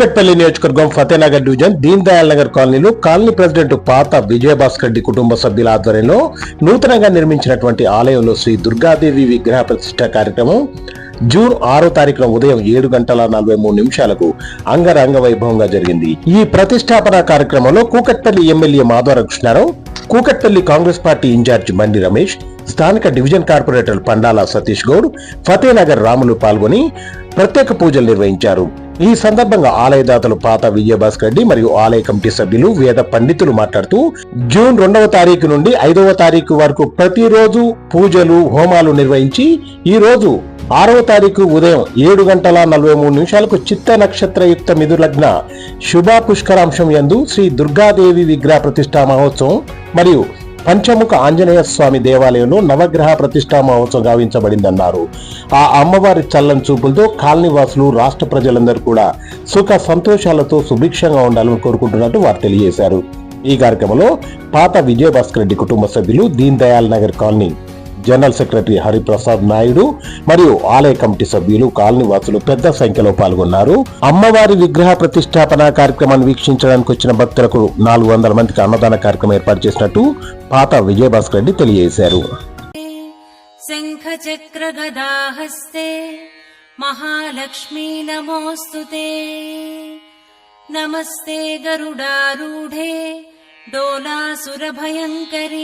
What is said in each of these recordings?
కూకట్పల్లి నియోజకవర్గం ఫతేనగర్ డివిజన్ దీన్ దయాల్ నగర్ కాలనీలో colony president పాత విజయభాస్కర్ రెడ్డి కుటుంబ సభ్యుల ఆధ్వర్యంలో నూతనంగా నిర్మించినటువంటి ఆలయంలో శ్రీ దుర్గాదేవి విగ్రహ ప్రతిష్ట కార్యక్రమం జూన్ ఆరో తారీఖున ఉదయం ఏడు గంటల నలభై మూడు నిమిషాలకు అంగరంగ వైభవంగా జరిగింది. ఈ ప్రతిష్టాపన కార్యక్రమంలో Kukatpally MLA Madhavaram Krishnarao Kukatpally Congress party incharge Bandi Ramesh స్థానిక డివిజన్ కార్పొరేటర్ పండాల సతీష్ గౌడ్ ఫతేనగర్ రాములు పాల్గొని ప్రత్యేక పూజలు నిర్వహించారు. ఈ సందర్భంగా ఆలయదాతలు పాత విజయభాస్కర్ రెడ్డి మరియు ఆలయ కమిటీ సభ్యులు వేద పండితులు మాట్లాడుతూ జూన్ రెండవ తారీఖు నుండి ఐదవ తారీఖు వరకు ప్రతిరోజు పూజలు హోమాలు నిర్వహించి ఈ రోజు ఆరవ తారీఖు ఉదయం ఏడు గంటల నలభై మూడు నిమిషాలకు చిత్త నక్షత్రయుక్త మిథులగ్న శుభ పుష్కరాంశం యందు శ్రీ దుర్గాదేవి విగ్రహ ప్రతిష్టా మహోత్సవం మరియు పంచముఖ ఆంజనేయ స్వామి దేవాలయంలో నవగ్రహ ప్రతిష్టా మహోత్సవం గావించబడిందన్నారు. ఆ అమ్మవారి చల్లని చూపులతో కాలనీవాసులు రాష్ట్ర ప్రజలందరూ కూడా సుఖ సంతోషాలతో సుభిక్షంగా ఉండాలని కోరుకుంటున్నట్టు వారు తెలియజేశారు. ఈ కార్యక్రమంలో పాత విజయభాస్కర్ రెడ్డి కుటుంబ సభ్యులు Deen Dayal Nagar colony general secretary Hariprasad Naidu మరియు ఆలయ కమిటీ సభ్యులు కాలనీ వాసులు పెద్ద సంఖ్యలో పాల్గొన్నారు అమ్మవారి విగ్రహ ప్రతిష్టాపన కార్యక్రమాన్ని వీక్షించడానికి వచ్చిన భక్తులకు నాలుగు వందల మందికి అన్నదాన కార్యక్రమం ఏర్పాటు చేసినట్టు పాత విజయభాస్కర్ రెడ్డి తెలియజేశారు शङ्खचक्रगदाहस्ते महालक्ष्मी नमोऽस्तु ते नमस्ते गरुडारूढे डोलासुरभयङ्करी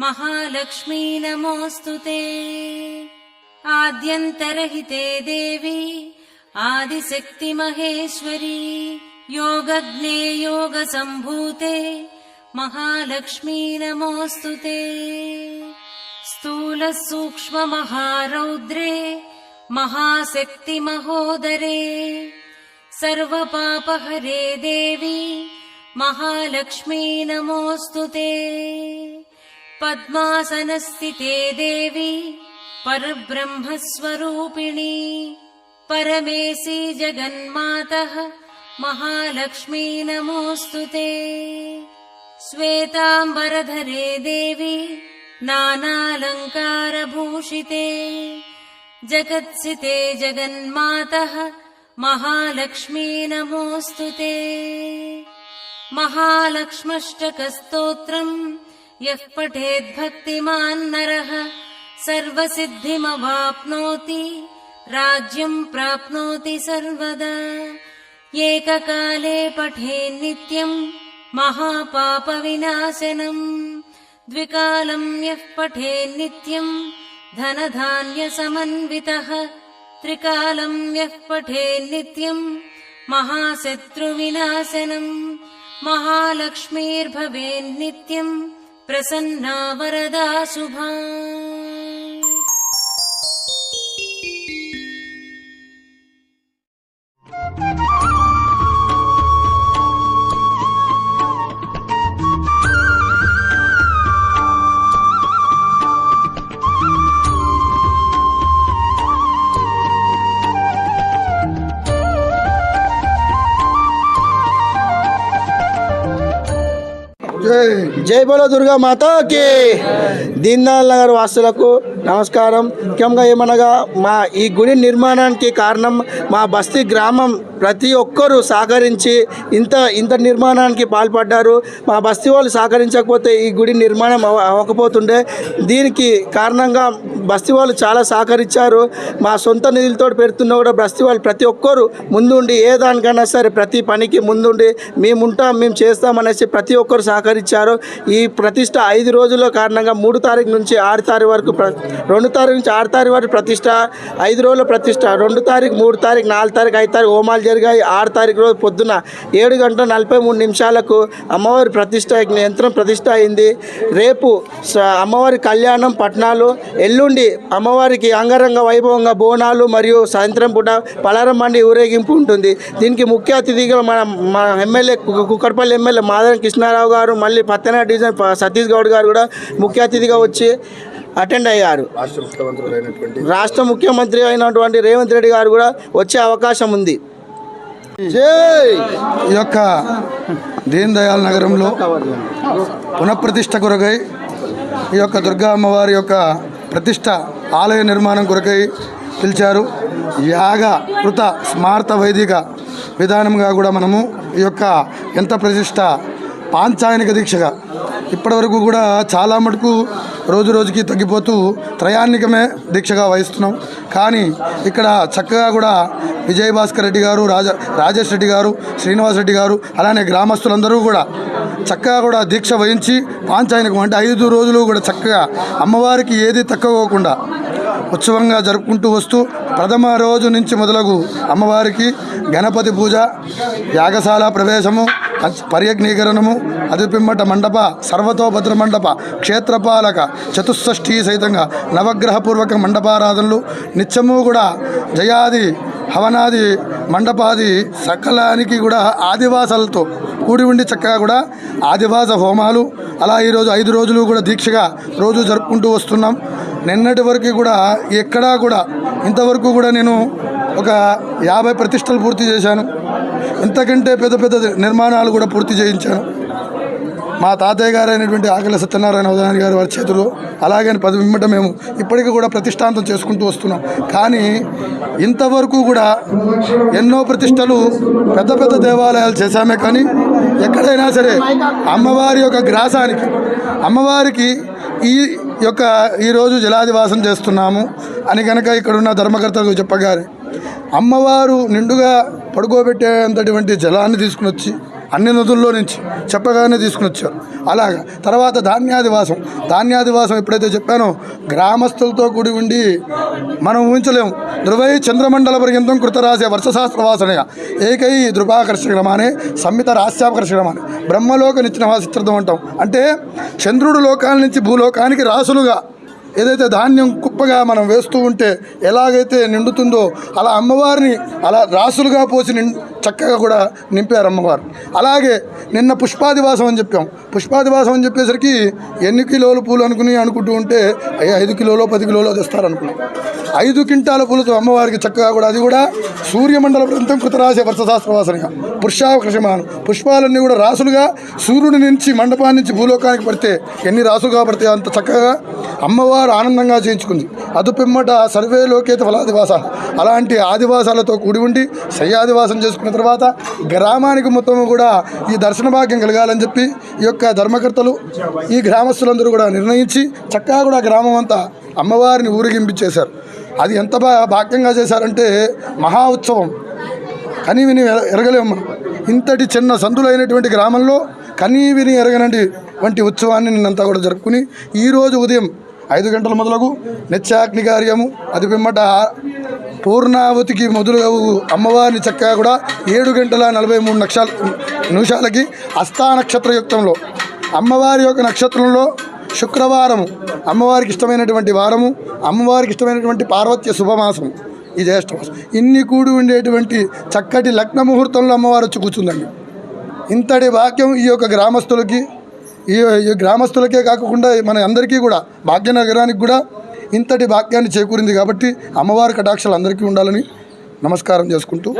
महालक्ष्मी नमोऽस्तु ते। आद्यन्तरहिते देवी आदिशक्तिमहेश्वरी योगज्ञे योगसम्भूते महालक्ष्मी नमोऽस्तु ते। स्थूलः सूक्ष्ममहारौद्रे महाशक्तिमहोदरे सर्वपापहरे देवी महालक्ष्मी नमोऽस्तु ते पद्मासनस्थिते देवी परब्रह्मस्वरूपिणी। परमेशी जगन्मातः महालक्ष्मी नमोऽस्तु ते। श्वेताम्बरधरे देवी नानालङ्कारभूषिते। जगत्सिते जगन्मातः महालक्ष्मी नमोऽस्तु ते। महालक्ष्मष्टकस्तोत्रम् यः पठेद्भक्तिमान् नरः। सर्वसिद्धिमवाप्नोति राज्यम् प्राप्नोति सर्वदा। एककाले पठेन्नित्यम् महापापविनाशनम् द्विकालम् यः पठेन्नित्यम् धनधान्यसमन्वितः। त्रिकालम् यः पठेन्नित्यम् महाशत्रुविनाशनम् महालक्ष्मीर्भवेन्नित्यम् प्रसन्ना वरदा शुभा జై బలో దుర్గా మాతాకి. దీన్దయాల్ నగర్ వాసులకు నమస్కారం. ముఖ్యంగా ఏమనగా మా ఈ గుడి నిర్మాణానికి కారణం మా బస్తీ గ్రామం ప్రతి ఒక్కరూ సహకరించి ఇంత ఇంత నిర్మాణానికి పాల్పడ్డారు. మా బస్తీ వాళ్ళు సహకరించకపోతే ఈ గుడి నిర్మాణం అవ అవ్వకపోతుండే. దీనికి కారణంగా బస్తీ వాళ్ళు చాలా సహకరించారు. మా సొంత నిధులతో పెడుతున్నా కూడా బస్తీ వాళ్ళు ప్రతి ఒక్కరు ముందుండి ఏ దానికైనా సరే ప్రతి పనికి ముందుండి మేము ఉంటాం మేము చేస్తామనేసి ప్రతి ఒక్కరు సహకరించారు. ఈ ప్రతిష్ట ఐదు రోజుల కారణంగా మూడు తారీఖు నుంచి ఆరు తారీఖు వరకు రెండు తారీఖు నుంచి ఆరు తారీఖు వరకు ప్రతిష్ట ఐదు రోజుల ప్రతిష్ట రెండు తారీఖు మూడు తారీఖు నాలుగు తారీఖు ఐదు తారీఖు హోమాలు జరిగాయి. ఆరు తారీఖు రోజు పొద్దున ఏడు గంటల నలభై మూడు నిమిషాలకు అమ్మవారి ప్రతిష్ట యంత్రం ప్రతిష్ట అయింది. రేపు అమ్మవారి కళ్యాణం పట్నాలు ఎల్లుండి అమ్మవారికి అంగరంగ వైభవంగా బోనాలు మరియు సాయంత్రం పూట పలారం బండి ఊరేగింపు ఉంటుంది. దీనికి ముఖ్య అతిథిగా మన మన ఎమ్మెల్యే కుక్కడపల్లి ఎమ్మెల్యే మాధవన్ కృష్ణారావు గారు మళ్ళీ పత్తన డివిజన్ సతీష్ గౌడ్ గారు కూడా ముఖ్య అతిథిగా వచ్చి అటెండ్ అయ్యారు. రాష్ట్ర ముఖ్యమంత్రి అయినటువంటి రేవంత్ రెడ్డి గారు కూడా వచ్చే అవకాశం ఉంది. ఈ యొక్క దీన్ దయాల్ నగరంలో పునఃప్రతిష్ఠ కొరకై ఈ యొక్క దుర్గా అమ్మవారి యొక్క ప్రతిష్ట ఆలయ నిర్మాణం కొరకై పిలిచారు. యాగ కృత స్మార్త వైదిక విధానంగా కూడా మనము ఈ యొక్క ఎంత ప్రతిష్ట పాంచాయనిక దీక్షగా ఇప్పటివరకు కూడా చాలా మటుకు రోజు రోజుకి తగ్గిపోతూ త్రయాన్నికమే దీక్షగా వహిస్తున్నాం. కానీ ఇక్కడ చక్కగా కూడా విజయభాస్కర్ రెడ్డి గారు రాజ రాజేష్ రెడ్డి గారు శ్రీనివాస్ రెడ్డి గారు అలానే గ్రామస్తులందరూ కూడా చక్కగా కూడా దీక్ష వహించి పాంచాయనకు అంటే ఐదు రోజులు కూడా చక్కగా అమ్మవారికి ఏది తక్కువకుండా ఉత్సవంగా జరుపుకుంటూ వస్తూ ప్రథమ రోజు నుంచి మొదలగు అమ్మవారికి గణపతి పూజ యాగశాల ప్రవేశము పంచ- పర్యగ్నీకరణము అదిపిమ్మట మండప సర్వతోభద్ర మండప క్షేత్రపాలక చతుషష్ఠి సహితంగా నవగ్రహపూర్వక మండపారాధనలు నిత్యము కూడా జయాది హవనాది మండపాది సకలానికి కూడా ఆదివాసాలతో కూడి ఉండి చక్కగా కూడా ఆదివాస హోమాలు అలా ఈరోజు ఐదు రోజులు కూడా దీక్షగా రోజు జరుపుకుంటూ వస్తున్నాం. నిన్నటి వరకు కూడా ఎక్కడా కూడా ఇంతవరకు కూడా నేను ఒక యాభై ప్రతిష్టలు పూర్తి చేశాను. ఇంతకంటే పెద్ద పెద్ద నిర్మాణాలు కూడా పూర్తి చేయించాను. మా తాతయ్య గారైనటువంటి ఆకలి సత్యనారాయణ ఉదయనారాయణ గారి వారి చేతులు అలాగే పది మిమ్మట మేము ఇప్పటికీ కూడా ప్రతిష్టాంతం చేసుకుంటూ వస్తున్నాం. కానీ ఇంతవరకు కూడా ఎన్నో ప్రతిష్టలు పెద్ద పెద్ద దేవాలయాలు చేశామే కానీ ఎక్కడైనా సరే అమ్మవారి యొక్క గ్రాసానికి అమ్మవారికి ఈ యొక్క ఈరోజు జలాదివాసం చేస్తున్నాము అని కనుక ఇక్కడున్న ధర్మకర్తలకు చెప్పగానే అమ్మవారు నిండుగా పడుకోబెట్టేంతటువంటి జలాన్ని తీసుకుని వచ్చి అన్ని నదుల్లో నుంచి చెప్పగానే తీసుకుని వచ్చారు. అలాగా. తర్వాత ధాన్యాదివాసం. ధాన్యాదివాసం ఎప్పుడైతే చెప్పానో గ్రామస్తులతో కూడి ఉండి మనం ఊహించలేము. ధ్రువై చంద్రమండల పర్యంతం వర్షశాస్త్ర వర్షశాస్త్రవాసనయ. ఏకై ధృపాకర్షక్రమానే సంహిత రాస్యాకర్షణమానే బ్రహ్మలోక నిచ్చిన చిత్రతం అంటాం. అంటే చంద్రుడు లోకాల నుంచి భూలోకానికి రాసులుగా ఏదైతే ధాన్యం కుప్పగా మనం వేస్తూ ఉంటే ఎలాగైతే నిండుతుందో అలా అమ్మవారిని అలా రాసులుగా పోసి నిం చక్కగా కూడా నింపారు అమ్మవారు. అలాగే నిన్న పుష్పాదివాసం అని చెప్పాం. పుష్పాదివాసం అని చెప్పేసరికి ఎన్ని కిలోలు పూలు అనుకుని అనుకుంటూ ఉంటే అయ్యో ఐదు కిలోలో పది కిలోలో తెస్తారు అనుకున్నాం. ఐదు క్వింటాల పూలతో అమ్మవారికి చక్కగా కూడా అది కూడా సూర్యమండల ప్రాంతం కృతరాశి వర్షశాస్త్రవాసనగా పురుషాకర్షమాను పుష్పాలన్నీ కూడా రాసులుగా సూర్యుడి నుంచి మండపాన్ని నుంచి భూలోకానికి పడితే ఎన్ని రాసులుగా పడితే అంత చక్కగా అమ్మవారు ఆనందంగా చేయించుకుంది. అదుపిమ్మట సర్వేలోకేత ఫలాదివాస. అలాంటి ఆదివాసాలతో కూడి ఉండి శయ్యాదివాసం చేసుకున్న తర్వాత గ్రామానికి మొత్తం కూడా ఈ దర్శన భాగ్యం కలగాలని చెప్పి ఈ యొక్క ధర్మకర్తలు ఈ గ్రామస్తులందరూ కూడా నిర్ణయించి చక్కగా కూడా గ్రామం అంతా అమ్మవారిని ఊరేగింపించేశారు. అది ఎంత భాగ్యంగా చేశారంటే మహా ఉత్సవం. కనీ విని ఎరగలేము ఇంతటి చిన్న సందులైనటువంటి గ్రామంలో కనీ విని వంటి ఉత్సవాన్ని నిన్నంతా కూడా జరుపుకుని ఈరోజు ఉదయం ఐదు గంటల మొదలగు నిత్యాగ్ని కార్యము. అది పిమ్మట పూర్ణావతికి మొదలుగా అమ్మవారిని చక్కగా కూడా ఏడు గంటల నలభై మూడు నక్షాల నిమిషాలకి అస్థా నక్షత్రయుక్తంలో. అమ్మవారి యొక్క నక్షత్రంలో శుక్రవారము. అమ్మవారికి ఇష్టమైనటువంటి వారము. అమ్మవారికి ఇష్టమైనటువంటి పార్వత్య శుభమాసం ఈ జ్యేష్ఠమాసం. ఇన్ని కూడి ఉండేటువంటి చక్కటి లగ్న ముహూర్తంలో అమ్మవారు వచ్చి కూర్చుందండి. ఇంతటి వాక్యం ఈ యొక్క గ్రామస్తులకి ఈ గ్రామస్తులకే కాకుండా మన అందరికీ కూడా భాగ్యనగరానికి కూడా ఇంతటి భాగ్యాన్ని చేకూరింది కాబట్టి అమ్మవారి కటాక్షాలు అందరికీ ఉండాలని నమస్కారం చేసుకుంటూ